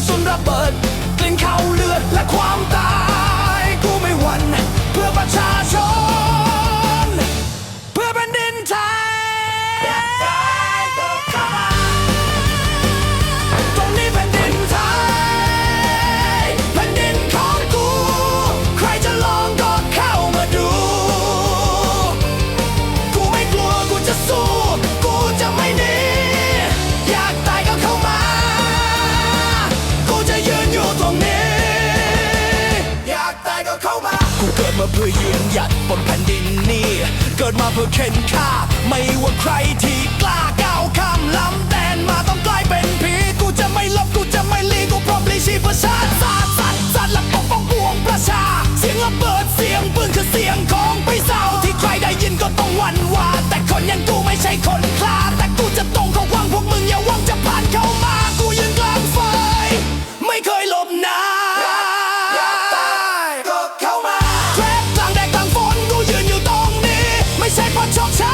ระสุนระเบิดกลิ่นข้าวเลือดและความตาย มาเพื่อยืนหยัดบนแผ่นดินนี้เกิดมาเพื่อเข็นฆ่า ไม่ว่าใครที่กล้าก้าวข้ามลำแดนมาต้องกลายเป็นผีกูจะไม่ลบกูจะไม่ลีกูพร้อมลีชีพประชาติศาสตร์สัตว์สัตว์และปกป้องปวงประชา เสียงระเบิดเสียงปืนคือเสียงของ ก็เ